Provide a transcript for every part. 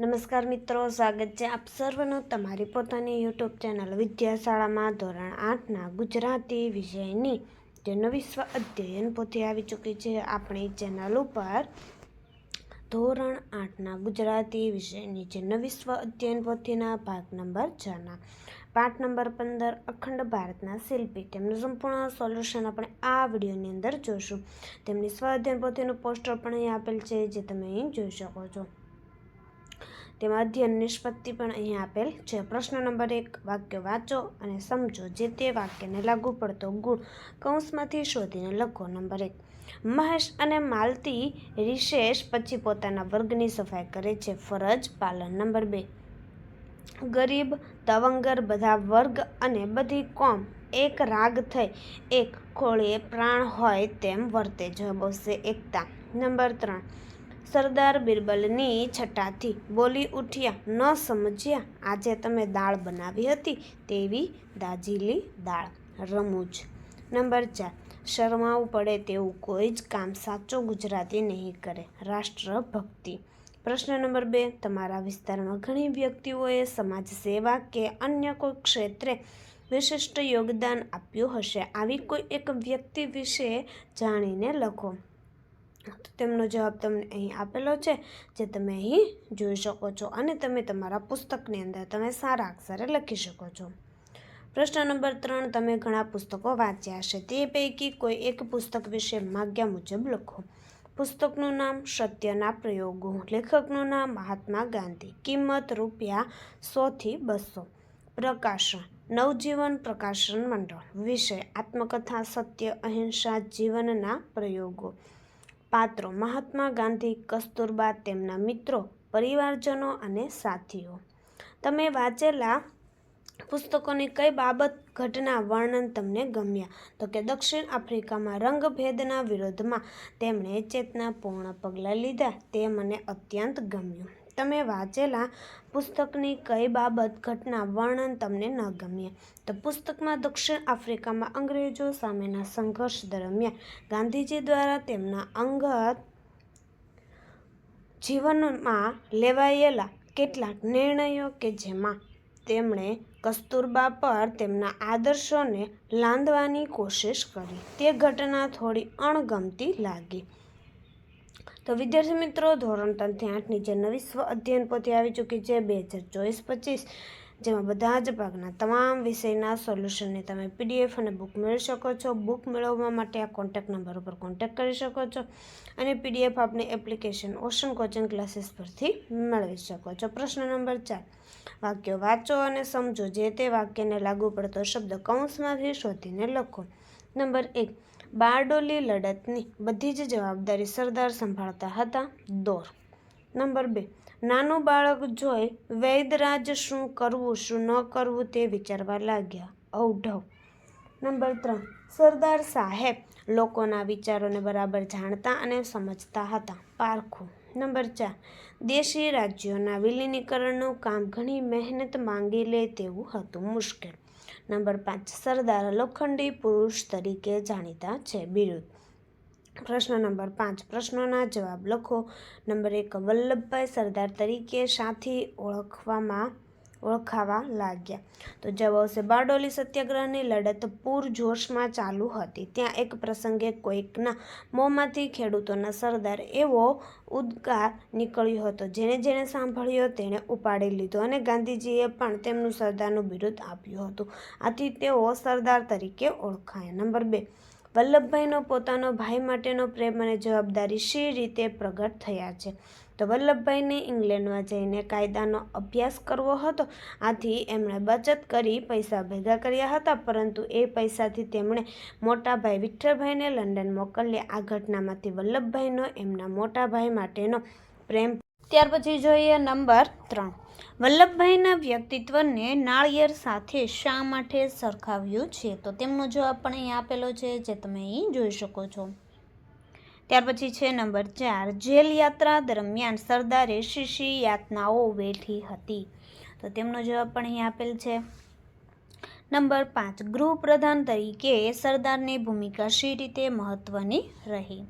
નમસ્કાર મિત્રો, સ્વાગત છે આપ સર્વનું તમારી પોતાની યુટ્યુબ ચેનલ વિદ્યાશાળામાં ધોરણ આઠના ગુજરાતી વિષયની જે નવી સ્વ અધ્યયન પોથી આવી ચૂકી છે. આપણી ચેનલ ઉપર ધોરણ આઠના ગુજરાતી વિષયની જે નવી સ્વ અધ્યયન પોથીના ભાગ નંબર છના પાઠ નંબર પંદર, અખંડ ભારતના શિલ્પી. તેમનું સંપૂર્ણ સોલ્યુશન આપણે આ વિડીયોની અંદર જોઈશું તેમની સ્વ અધ્યયન પોથીનું પોસ્ટર પણ અહીં આપેલ છે, જે તમે અહીં જોઈ શકો છો. તેમાં અધ્યયન નિષ્પત્તિ પણ અહીં આપેલ છે. પ્રશ્ન નંબર એક, વાક્ય વાંચો અને સમજો. જે તે વાક્યને લાગુ પડતો ગુણ કૌંસમાંથી શોધીને લખો. નંબર એક, મહેશ અને માલતી રિશેષ પછી પોતાના વર્ગની સફાઈ કરે છે. ફરજ પાલન. નંબર બે, ગરીબ, તવંગર બધા વર્ગ અને બધી કોમ એક રાગ થઈ. એક ખોળીએ પ્રાણ હોય તેમ વર્તે. જવાબ આવશે એકતા. નંબર ત્રણ સરદાર બિરબલની છટાથી બોલી ઉઠ્યા, ન સમજ્યા, આજે તમે દાળ બનાવી હતી તેવી દાજીલી દાળ, રમૂજ. નંબર ચાર, શરમાવું પડે તેવું કોઈ જ કામ સાચો ગુજરાતી નહીં કરે, રાષ્ટ્રભક્તિ. પ્રશ્ન નંબર બે, તમારા વિસ્તારમાં ઘણી વ્યક્તિઓએ સમાજ સેવા કે અન્ય કોઈ ક્ષેત્રે વિશિષ્ટ યોગદાન આપ્યું હશે? આવી કોઈ એક વ્યક્તિ વિશે જાણીને લખો. તો તેમનો જવાબ તમને અહીં આપેલો છે, જે તમે અહીં જોઈ શકો છો અને તમે તમારા પુસ્તકની અંદર તમે સારા અક્ષરે લખી શકો છો. પ્રશ્ન નંબર ત્રણ, તમે ઘણા પુસ્તકો વાંચ્યા હશે. તે પૈકી કોઈ એક પુસ્તક વિશે માગ્યા મુજબ લખો. પુસ્તકનું નામ સત્યના પ્રયોગો, લેખકનું નામ મહાત્મા ગાંધી, કિંમત રૂપિયા સોથી બસો. પ્રકાશન, નવજીવન પ્રકાશન મંડળ, વિષય, આત્મકથા, સત્ય, અહિંસા, જીવનના પ્રયોગો. પાત્રો મહાત્મા ગાંધી, કસ્તુરબા તેમના મિત્રો, પરિવારજનો અને સાથીઓ. તમે વાંચેલા પુસ્તકોની કઈ બાબત ઘટના વર્ણન તમને ગમ્યા? તો કે દક્ષિણ આફ્રિકામાં રંગભેદના વિરોધમાં તેમણે ચેતનાપૂર્ણ પગલાં લીધા, તે મને અત્યંત ગમ્યું. તમે વાંચેલા પુસ્તકની કઈ બાબત ઘટના વર્ણન તમને ન ગમ્યા તો પુસ્તકમાં દક્ષિણ આફ્રિકામાં અંગ્રેજો સામેના સંઘર્ષ દરમિયાન ગાંધીજી દ્વારા તેમના અંગત જીવનમાં લેવાયેલા કેટલાક નિર્ણયો કે જેમાં તેમણે કસ્તુરબા પર તેમના આદર્શોને લાંદવાની કોશિશ કરી. તે ઘટના થોડી અણગમતી લાગી. તો વિદ્યાર્થી મિત્રો, ધોરણ ત્રણથી આઠની જે નવી સ્વ અધ્યયન પોથી આવી ચૂકી છે, બે હજાર ચોવીસ પચીસ. જેમાં બધા જ ભાગના તમામ વિષયના સોલ્યુશનને તમે પીડીએફ અને બુક મેળવી શકો છો. બુક મેળવવા માટે આ કોન્ટેક્ટ નંબર ઉપર કોન્ટેક્ટ કરી શકો છો અને પીડીએફ આપની એપ્લિકેશન ઓશન કોચિંગ ક્લાસીસ પરથી મેળવી શકો છો. પ્રશ્ન નંબર ચાર. વાક્યો વાંચો અને સમજો. જે તે વાક્યને લાગુ પડતો શબ્દ કૌંસમાંથી શોધીને લખો. નંબર એક. બારડોલી લડતની બધી જ જવાબદારી સરદાર સંભાળતા હતા. દોર. નંબર બે. નાનું બાળક જોઈ વૈદરાજ શું કરવું, શું ન કરવું તે વિચારવા લાગ્યા. ઔઢવ નંબર ત્રણ. સરદાર સાહેબ લોકોના વિચારોને બરાબર જાણતા અને સમજતા હતા. પારખું. નંબર ચાર. દેશી રાજ્યોના વિલીનીકરણનું કામ ઘણી મહેનત માંગી લે તેવું હતું. મુશ્કેલ. નંબર પાંચ, સરદાર લોખંડી પુરુષ તરીકે જાણીતા છે. બિરુદ પ્રશ્ન નંબર પાંચ, પ્રશ્નોના જવાબ લખો. નંબર એક, વલ્લભભાઈ સરદાર તરીકે સાથી ઓળખવામાં ઓળખાવા લાગ્યા. તો જવાબ આવશે, બારડોલી સત્યાગ્રહની લડત પૂરજોશમાં ચાલુ હતી. ત્યાં એક પ્રસંગે કોઈકના મોંમાંથી ખેડૂતોના સરદાર એવો ઉદ્ગાર નીકળ્યો હતો જેને જેણે સાંભળ્યો તેણે ઉપાડી લીધો અને ગાંધીજીએ પણ તેમનું સરદારનું બિરુદ આપ્યું હતું. આથી તેઓ સરદાર તરીકે ઓળખાયા. નંબર બે, વલ્લભભાઈનો પોતાનો ભાઈ માટેનો પ્રેમ અને જવાબદારી શી રીતે પ્રગટ થયા છે? તો વલ્લભભાઈને ઇંગ્લેન્ડમાં જઈને કાયદાનો અભ્યાસ કરવો હતો. આથી એમણે બચત કરી પૈસા ભેગા કર્યા હતા, પરંતુ એ પૈસાથી તેમણે મોટાભાઈ વિઠ્ઠલભાઈને લંડન મોકલ્યા. આ ઘટનામાંથી વલ્લભભાઈનો એમના મોટાભાઈ માટેનો પ્રેમ. ત્યાર પછી જોઈએ નંબર ત્રણ. વલ્લભભાઈના વ્યક્તિત્વને નાળિયેર સાથે શા માટે સરખાવ્યું છે? તો તેમનો જવાબ પણ અહીં આપેલો છે, જે તમે અહીં જોઈ શકો છો. ત્યાર પછી છે નંબર ચાર. જેલ યાત્રા દરમિયાન સરદારે શીશી યાતનાઓ વેઠી હતી. તો તેમનો જવાબ પણ અહીં આપેલ છે. નંબર પાંચ. ગૃહપ્રધાન તરીકે સરદારની ભૂમિકા શી રીતે મહત્વની રહી?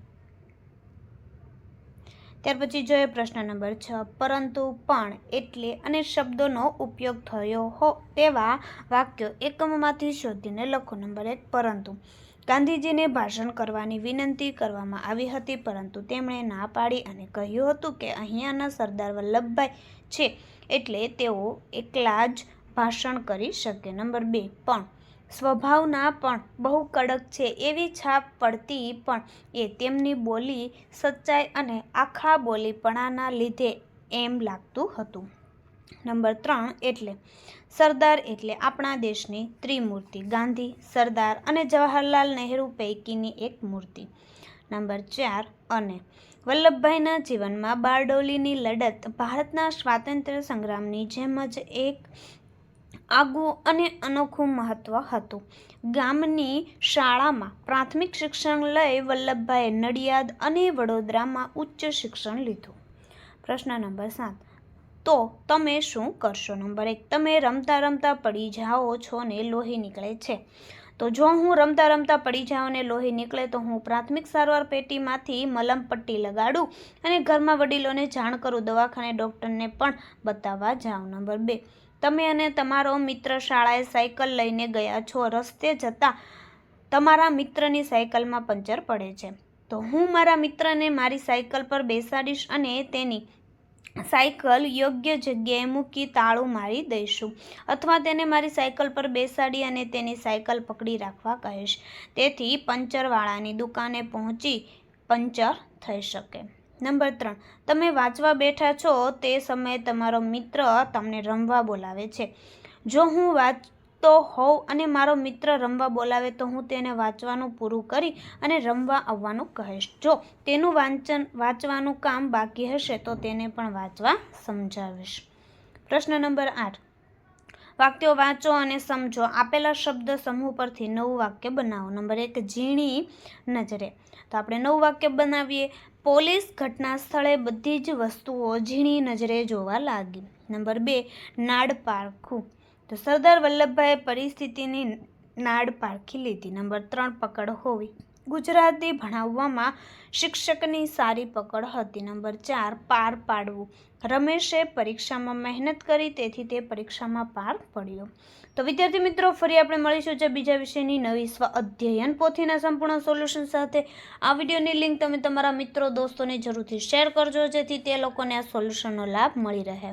ત્યાર પછી જોઈએ પ્રશ્ન નંબર છ. પરંતુ પણ એટલે અને શબ્દોનો ઉપયોગ થયો હો તેવા વાક્યો એકમમાંથી શોધીને લખો નંબર એક. પરંતુ ગાંધીજીને ભાષણ કરવાની વિનંતી કરવામાં આવી હતી, પરંતુ તેમણે ના પાડી અને કહ્યું હતું કે અહીંયાના સરદાર વલ્લભભાઈ છે એટલે તેઓ એકલા જ ભાષણ કરી શકે. નંબર બે. પણ સ્વભાવના પણ બહુ કડક છે, એવી છાપ પડતી પણ એ તેમની બોલી સચ્ચાઈ અને આખા બોલીપણાના લીધે એમ લાગતું હતું. નંબર ત્રણ એટલે સરદાર એટલે આપણા દેશની ત્રિમૂર્તિ, ગાંધી, સરદાર અને જવાહરલાલ નહેરુ પૈકીની એક મૂર્તિ. નંબર ચાર અને વલ્લભભાઈના જીવનમાં બારડોલીની લડત ભારતના સ્વાતંત્ર્ય સંગ્રામની જેમ જ એક આગવું અને અનોખું મહત્ત્વ હતું. ગામની શાળામાં પ્રાથમિક શિક્ષણ લઈ વલ્લભભાઈએ નડિયાદ અને વડોદરામાં ઉચ્ચ શિક્ષણ લીધું. પ્રશ્ન નંબર સાત. તો તમે શું કરશો? નંબર એક. તમે રમતા રમતા પડી જાઓ છો ને લોહી નીકળે છે. તો જો હું રમતા રમતા પડી જાઉં અને લોહી નીકળે તો હું પ્રાથમિક સારવાર પેટીમાંથી મલમ પટ્ટી લગાડું અને ઘરમાં વડીલોને જાણ કરું, દવાખાને ડૉક્ટરને પણ બતાવવા જાઉં. નંબર બે. તમે અને તમારો મિત્ર શાળાએ સાયકલ લઈને ગયા છો, રસ્તે જતાં તમારા મિત્રની સાયકલમાં પંચર પડે છે. તો હું મારા મિત્રને મારી સાયકલ પર બેસાડીશ અને તેની સાયકલ યોગ્ય જગ્યાએ મૂકી તાળું મારી દઈશું અથવા તેને મારી સાયકલ પર બેસાડી અને તેની સાયકલ પકડી રાખવા કહીશ. તેથી પંચરવાળાની દુકાને પહોંચી પંચર થઈ શકે. નંબર ત્રણ, તમે વાંચવા બેઠા છો તે સમયે તમારો મિત્ર તમને રમવા બોલાવે છે. જો હું વાંચતો હોઉં અને મારો મિત્ર રમવા બોલાવે તો હું તેને વાંચવાનું પૂરું કરી અને રમવા આવવાનું કહીશ. જો તેનું વાંચન, વાંચવાનું કામ બાકી હશે તો તેને પણ વાંચવા સમજાવીશ. પ્રશ્ન નંબર આઠ વાક્યો વાંચો અને સમજો. આપેલા શબ્દ સમૂહ પરથી નવું વાક્ય બનાવો. નંબર એક, ઝીણી નજરે. તો આપણે નવું વાક્ય બનાવીએ. પોલીસ ઘટના સ્થળે બધી જ વસ્તુઓ ઝીણી નજરે જોવા લાગી. નંબર બે, નાડ પારખું. તો સરદાર વલ્લભભાઈએ પરિસ્થિતિની નાડ પારખી લીધી. નંબર ત્રણ, પકડ હોવી. ગુજરાતી ભણાવવામાં શિક્ષકની સારી પકડ હતી. નંબર ચાર, પાર પાડવું. રમેશે પરીક્ષામાં મહેનત કરી, તેથી તે પરીક્ષામાં પાર પડ્યો. તો વિદ્યાર્થી મિત્રો, ફરી આપણે મળીશું જે બીજા વિષયની નવી સ્વ અધ્યયન પોથીના સંપૂર્ણ સોલ્યુશન સાથે. આ વિડીયોની લિંક તમે તમારા મિત્રો, દોસ્તોને જરૂરથી શેર કરજો, જેથી તે લોકોને આ સોલ્યુશનનો લાભ મળી રહે.